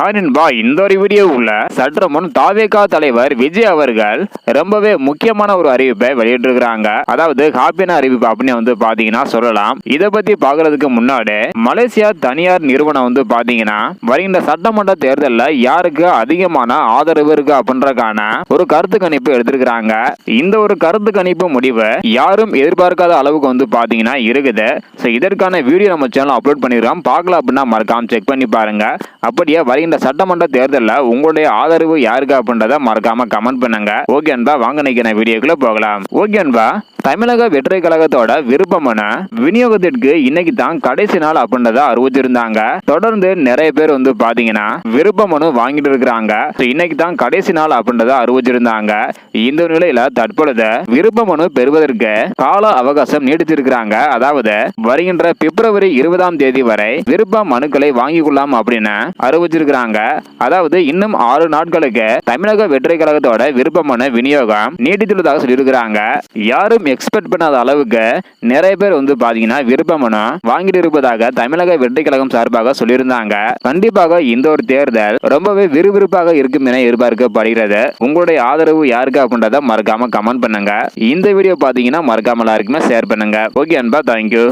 ஹானின்பா இந்த ஒரு வீடியோ உள்ள சற்று முன் தாவேகா தலைவர் விஜய் அவர்கள் ரொம்பவே முக்கியமான ஒரு அறிவிப்பை வெளியிட்டிருக்கிறாங்க. அதாவது ஹாப்பியான அறிவிப்பு அப்படின்னு வந்து பாத்தீங்கன்னா சொல்லலாம். இதை பத்தி பாக்குறதுக்கு முன்னாடி மலேசியா தனியார் நிறுவனம் வந்து பாத்தீங்கன்னா வருகின்ற சட்டமன்ற தேர்தலில் யாருக்கு அதிகமான ஆதரவு இருக்கு அப்படின்றக்கான ஒரு கருத்து கணிப்பு எடுத்திருக்கிறாங்க. இந்த ஒரு கருத்து கணிப்பு முடிவு யாரும் எதிர்பார்க்காத அளவுக்கு வந்து பாத்தீங்கன்னா இருக்குது. ஸோ இதற்கான வீடியோ நம்ம சேனல் அப்லோட் பண்ணிருக்கோம் பார்க்கலாம் அப்படின்னா மறக்காம செக் பண்ணி பாருங்க. அப்படியே வருகின்ற சட்டமன்ற தேர்தலில் உங்களுடைய ஆதரவு யாருக்கு அப்படின்றத மறக்காம கமெண்ட் பண்ணுங்க. ஓகே அன்பா வாங்க நினைக்கிற வீடியோக்குள்ள போகலாம். ஓகே அன்பா தமிழக வெற்றி கழகத்தோட விருப்பமான விநியோகத்திற்கு இன்னைக்கு தான் கடைசி நாள் அப்படின்றத அறிவிச்சிருந்தாங்க. தொடர்ந்து நிறைய பேர் வந்து பாத்தீங்கன்னா விருப்ப மனு வாங்கிட்டு இருக்கிறாங்க. இன்னைக்கு தான் கடைசி நாள் அப்படின்றத அறிவிச்சிருந்தாங்க. இந்த நிலையில தற்பொழுது விருப்ப மனு பெறுவதற்கு கால அவகாசம் நீடித்திருக்கிறாங்க அதாவது வருகின்ற பிப்ரவரி இருபதாம் தேதி வரை விருப்ப மனுக்களை வாங்கிக் கொள்ளலாம் அப்படின்னு அறிவிச்சிருக்கிறாங்க. அதாவது இன்னும் ஆறு நாட்களுக்கு தமிழக வெற்றி கழகத்தோட விருப்ப மனு விநியோகம் நீடித்துள்ளதாக சொல்லியிருக்கிறாங்க. யாரும் எக்ஸ்பெக்ட் பண்ணாத அளவுக்கு நிறைய பேர் வந்து பாத்தீங்கன்னா விருப்பமனு வாங்கிட்டு இருப்பதாக தமிழக வெற்றி கழகம் சார்பாக சொல்லியிருந்தாங்க. கண்டிப்பாக இந்த ஒரு தேர்தல் ரொம்பவே விறுவிறுப்பாக இருக்கும் என எதிர்பார்க்கப்படுகிறது. உங்களுடைய ஆதரவு யாருக்கு அப்படின்றத மறக்காம கமெண்ட் பண்ணுங்க. இந்த வீடியோ பாத்தீங்கன்னா மறக்காம எல்லாருக்குமே ஷேர் பண்ணுங்க. ஓகே அன்பா தேங்க்யூ